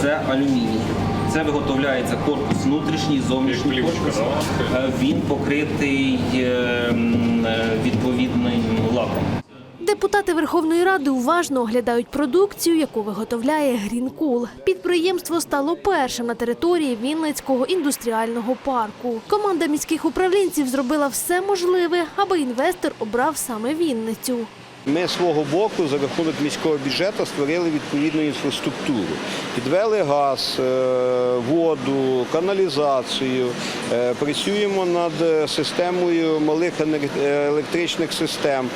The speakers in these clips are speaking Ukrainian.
це алюміній. Це виготовляється корпус внутрішній, зовнішній корпус. Е, Він покритий е, е, відповідним лаком. Депутати Верховної Ради уважно оглядають продукцію, яку виготовляє Грінкул. Підприємство стало першим на території Вінницького індустріального парку. Команда міських управлінців зробила все можливе, аби інвестор обрав саме Вінницю. Ми свого боку за рахунок міського бюджету створили відповідну інфраструктуру. Підвели газ, е, воду, каналізацію. Е, Працюємо над е, системою малих електричних систем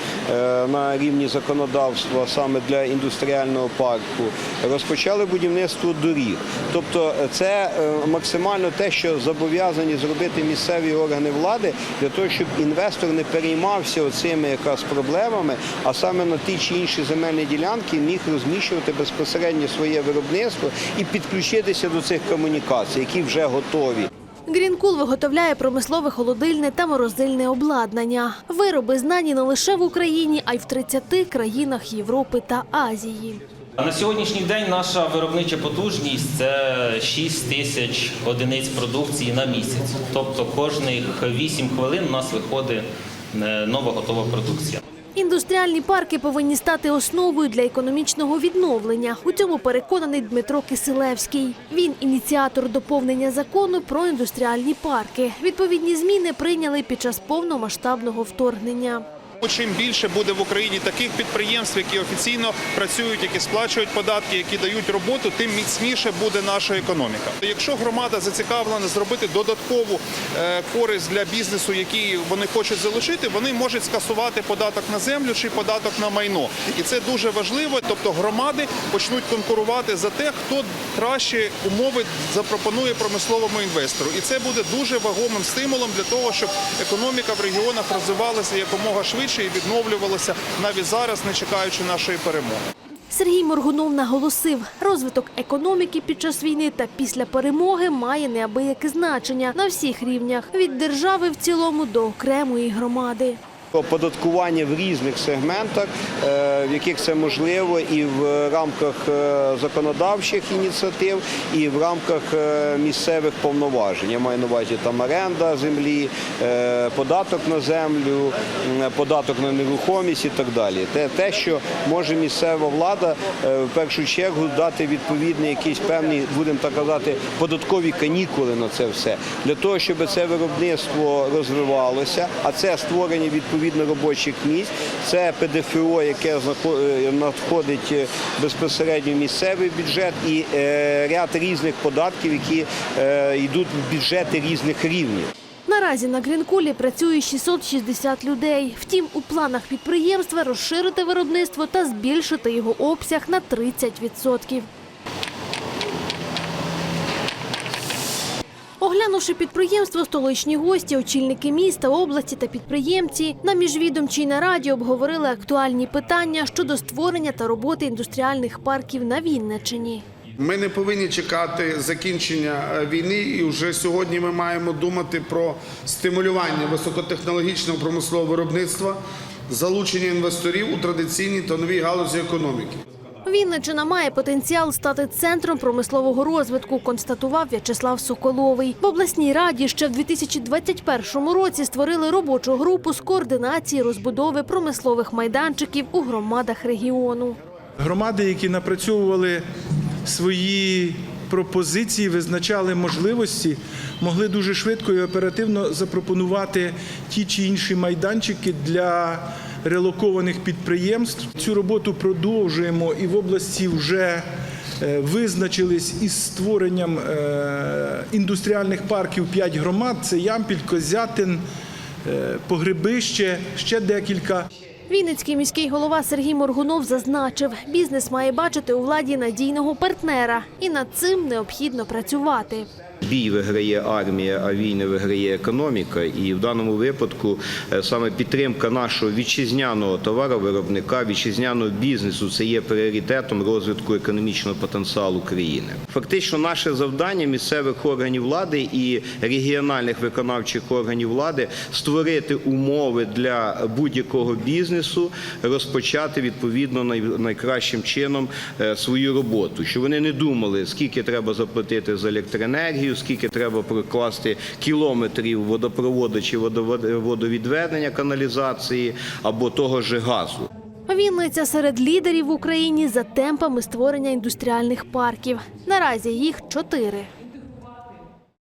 на рівні законодавства саме для індустріального парку. Розпочали будівництво доріг. Тобто це максимально те, що зобов'язані зробити місцеві органи влади для того, щоб інвестор не переймався оцими якраз проблемами, а саме на ті чи інші земельні ділянки міг розміщувати безпосередньо своє виробництво і підключитися до цих комунікацій, які вже готові. Грінкул виготовляє промислове холодильне та морозильне обладнання. Вироби знані не лише в Україні, а й в 30 країнах Європи та Азії. На сьогоднішній день наша виробнича потужність це 6 тисяч одиниць продукції на місяць. Тобто кожних 8 хвилин у нас виходить е, нова готова продукція. Індустріальні парки повинні стати основою для економічного відновлення. У цьому переконаний Дмитро Киселевський. Він ініціатор доповнення закону про індустріальні парки. Відповідні зміни прийняли під час повномасштабного вторгнення. Чим більше буде в Україні таких підприємств, які офіційно працюють, які сплачують податки, які дають роботу, тим міцніше буде наша економіка. Якщо громада зацікавлена зробити додаткову е, користь для бізнесу, який вони хочуть залишити, вони можуть скасувати податок на землю чи податок на майно. І це дуже важливо. Тобто громади почнуть конкурувати за те, хто краще умови запропонує промисловому інвестору. І це буде дуже вагомим стимулом для того, щоб економіка в регіонах розвивалася якомога швидше і відновлювалися навіть зараз, не чекаючи нашої перемоги. Сергій Моргунов наголосив, розвиток економіки під час війни та після перемоги має неабияке значення на всіх рівнях від держави в цілому до окремої громади. Оподаткування в різних сегментах, е, в яких це можливо, і в рамках е, законодавчих ініціатив, і в рамках е, місцевих повноважень. Я маю на увазі там оренда землі, податок на землю, податок на нерухомість і так далі. Те, те, що може місцева влада в першу чергу дати відповідний якийсь певний, будемо так казати, податкові канікули на це все для того, щоб це виробництво розвивалося, а це створення відповідно робочих місць, це ПДФО, яке е, надходить е, безпосередньо в місцевий бюджет, і е, ряд різних податків, які йдуть в бюджети різних рівнів. Наразі на Грінкулі працює 660 людей. Втім, у планах підприємства розширити виробництво та збільшити його обсяг на 30%. Оглянувши підприємство, столичні гості, очільники міста, області та підприємці на міжвідомчій нараді обговорили актуальні питання щодо створення та роботи індустріальних парків на Вінниччині. Ми не повинні чекати закінчення е, війни, і вже сьогодні ми маємо думати про стимулювання високотехнологічного промислового виробництва, залучення інвесторів у традиційні та нові галузі економіки. Вінниччина має потенціал стати центром промислового розвитку, констатував В'ячеслав Соколовий. В обласній раді ще в 2021 році створили робочу групу з координації розбудови промислових майданчиків у громадах регіону. Громади, які напрацьовували свої пропозиції, визначали можливості, могли дуже швидко і оперативно запропонувати ті чи інші майданчики для релокованих підприємств. Цю роботу продовжуємо і в області вже е, визначились із створенням е, індустріальних парків 5 громад: це Ямпіль, Козятин, е, Погребище, ще декілька. Вінницький міський голова Сергій Моргунов зазначив, бізнес має бачити у владі надійного партнера, і над цим необхідно працювати. Бій виграє армія, а війни виграє економіка. І в даному випадку е, саме підтримка нашого вітчизняного товаровиробника, вітчизняного бізнесу це є пріоритетом розвитку економічного потенціалу країни. Фактично, наше завдання місцевих органів влади і регіональних виконавчих органів влади створити умови для будь-якого бізнесу розпочати відповідно найкращим чином е, свою роботу, щоб вони не думали, скільки треба заплатити за електроенергію, скільки треба прокласти кілометрів водопроводу чи водовідведення каналізації або того ж газу. Вінниця серед лідерів в Україні за темпами створення індустріальних парків. Наразі їх чотири.